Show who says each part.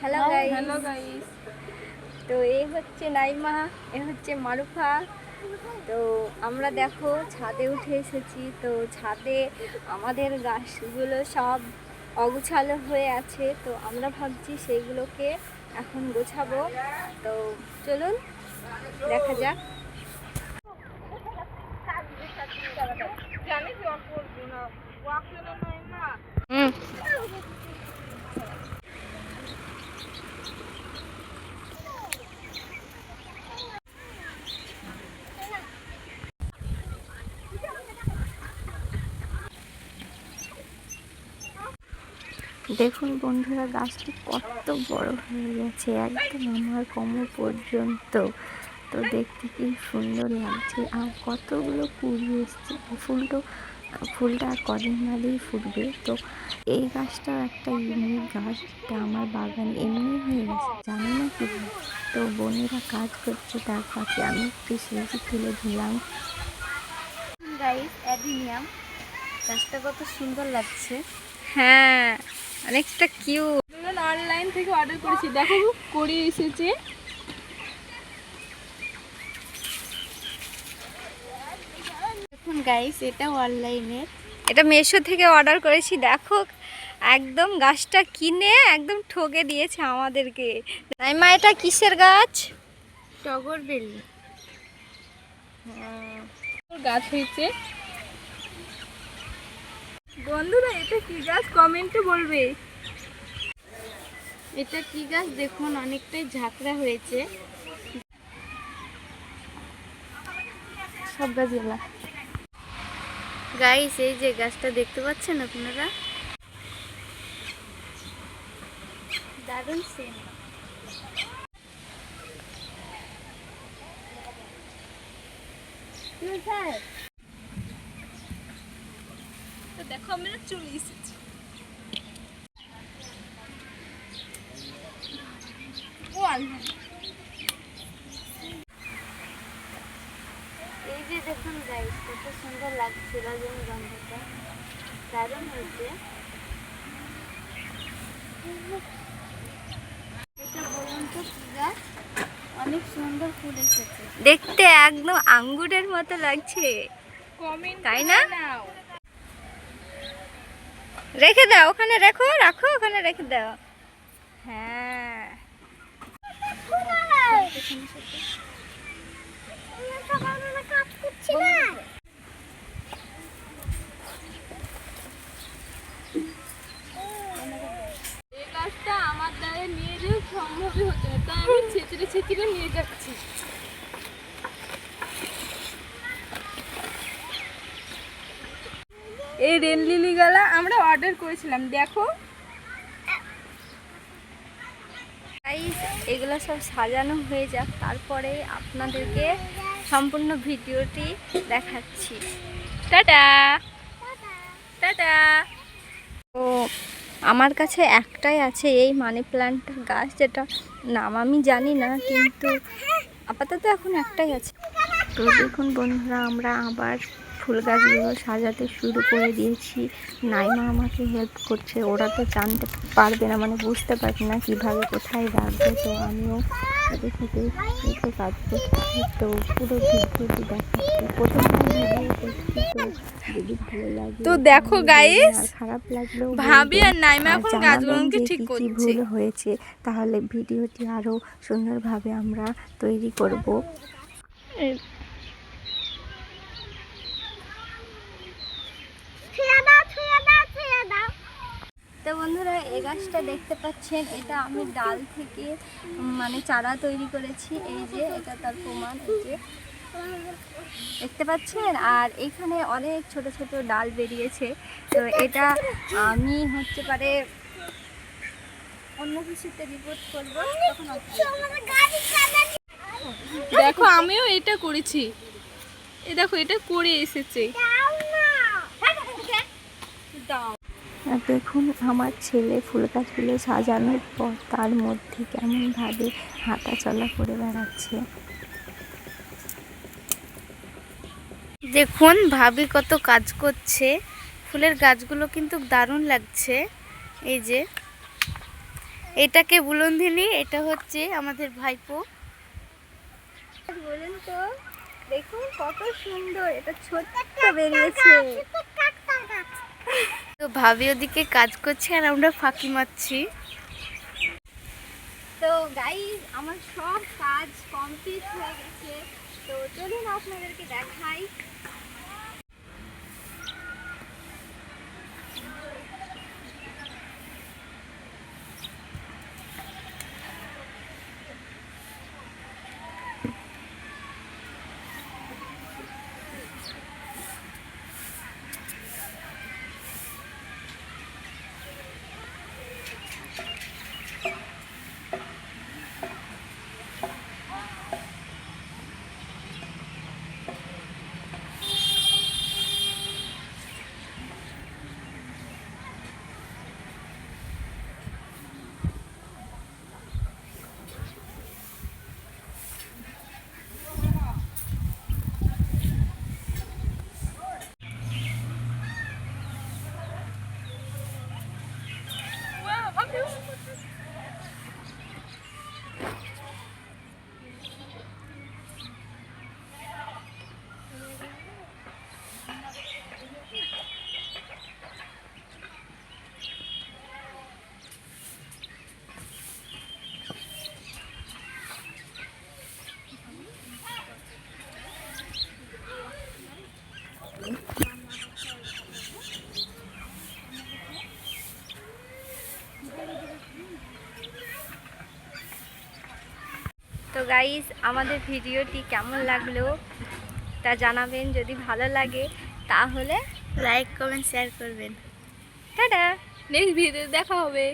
Speaker 1: Hello
Speaker 2: hello
Speaker 1: guys
Speaker 2: guys
Speaker 1: তো এই হচ্ছে নাইমা এ হচ্ছে মারুফা। তো আমরা দেখো ছাদে উঠে এসেছি। তো ছাদে আমাদের গাছগুলো সব অগুছালো হয়ে আছে। তো আমরা ভাবছি সেইগুলোকে এখন গোছাবো। তো চলুন দেখা যাক।
Speaker 2: জানি কি অন করব না ওয়াক কেন নাই না
Speaker 1: হুম দেখুন বন্ধুরা, গাছটি কত বড় হয়ে গেছে, একদম আমার কোমর পর্যন্ত। তো দেখতে কি সুন্দর লাগছে, আর কতগুলো কুড়ি এসছে। ফুলটো ফুলটা আর কদিন বাদেই ফুটবে। তো এই গাছটা একটা ইউনিক গাছ যেটা আমার বাগান এমনি হয়ে গেছে, জানি না কি তো বোনেরা কাজ করছে তার পাশে, আমি একটু সেলফি তুলে দিলাম। গাছটা কত সুন্দর লাগছে। হ্যাঁ অনেকটা কিউট
Speaker 2: অনলাইন থেকে অর্ডার করেছি। দেখো করে এসেছে।
Speaker 1: দেখুন গাইস এটা অনলাইনে এটা মেশো থেকে অর্ডার করেছি দেখো। একদম গাছটা কিনে একদম ঠকে দিয়েছে আমাদেরকে। নাইমা এটা কিসের গাছ? টগর বেলি।
Speaker 2: গাছ হয়েছে। বন্ধুরা, এটা কি গাছ? কমেন্টে বলবে।
Speaker 1: এটা কি গাছ? দেখুন, অনেকটাই ঝাঁকড়া হয়েছে। সব গাছগুলা গাইস, এই যে গাছটা দেখতে পাচ্ছেন আপনারা? দারুণ সেম
Speaker 2: তো দেখো আমরা চলে এসেছি।
Speaker 1: এই যে দেখুন গাইস কত সুন্দর লাগছে রজনীগন্ধাটা। দারুণ হয়েছে। এটা বলুন তো গাছ অনেক সুন্দর ফুল এসেছে। দেখতে একদম আঙ্গুরের মতো লাগছে।
Speaker 2: কমেন্ট
Speaker 1: তাই না? রেখে দাও, ওখানে রেখো, রাখো, ওখানে রেখে দাও। হ্যাঁ।
Speaker 2: আমার দ্বারা নিয়ে যাওয়া সম্ভবই হচ্ছে না তাই আমি ছেঁচড়ে ছেঁচড়ে নিয়ে যাচ্ছি। এই রেন লিলি গালা আমরা অর্ডার করেছিলাম, দেখো।
Speaker 1: এগুলো সব সাজানো হয়ে যাক, তারপরে আপনাদেরকে সম্পূর্ণ ভিডিওটি দেখাচ্ছি। টাটা! টাটা! ও আমার কাছে একটাই আছে, এই মানি প্ল্যান্টের গাছ, যেটা নাম আমি জানি না, কিন্তু আপাতত এখন একটাই আছে। তো দেখুন বন্ধুরা, আমরা আবার ফুল গাছগুলো সাজাতে শুরু করে দিয়েছি। নাইমা আমাকে হেল্প করছে। ওরা তো জানতে পারবে না মানে বুঝতে পারবে না কীভাবে কোথায় রাখবে। তো আমিও ওদের সাথে একটু কাজ করছি। তো পুরো ভিডিওটি দেখাচ্ছি। ভিডিও করছি তো যদি ভালো লাগে
Speaker 2: তো দেখো
Speaker 1: আর খারাপ লাগল
Speaker 2: ভাবি আর নাইমা এখন গাছগুলোকে ঠিক করছে।
Speaker 1: ভুল হয়েছে। তাহলে ভিডিওটি আরও সুন্দরভাবে আমরা তৈরি করব। এই গাছটা দেখতে পাচ্ছেন এটা আমি ডাল থেকে মানে চারা তৈরি করেছি এই যে এটা তার প্রমাণ এই যে। দেখতে পাচ্ছেন? আর এখানে অনেক ছোট ছোট ডাল বেরিয়েছে। তো এটা আমি হচ্ছে পারে অন্য কিছুতে রিপোর্ট করব
Speaker 2: দেখো আমিও এটা করেছি। এ দেখো এটা করে এসেছে। দাও।
Speaker 1: দেখুন আমার ছেলে ফুল গাছগুলো সাজানোর পর তার মধ্যে কেমনভাবে হাঁটা চলা করে বেড়াচ্ছে। দেখুন ভাবি কত কাজ করছে। ফুলের গাছগুলো কিন্তু দারুণ লাগছে। এই যে
Speaker 3: এটাকে বুলন্দিনী এটা হচ্ছে আমাদের ভাইপো।
Speaker 1: বলুন তো দেখুন কত সুন্দর এটা ছোট্ট বেরিয়েছে।
Speaker 3: তো ভাবি ওদিকে কাজ করছে আর আমরা ফাঁকি মারছি।
Speaker 1: তো গাই আমার সব কাজ কমপ্লিট হয়ে গেছে। তো চলুন আপনাদেরকে দেখাই। তো গাইস আমাদের ভিডিওটি কেমন লাগল তা জানাবেন। যদি ভালো লাগে, তাহলে
Speaker 3: লাইক কমেন্ট শেয়ার করবেন।
Speaker 1: টাটা!
Speaker 2: নেক্সট ভিডিও দেখা হবে।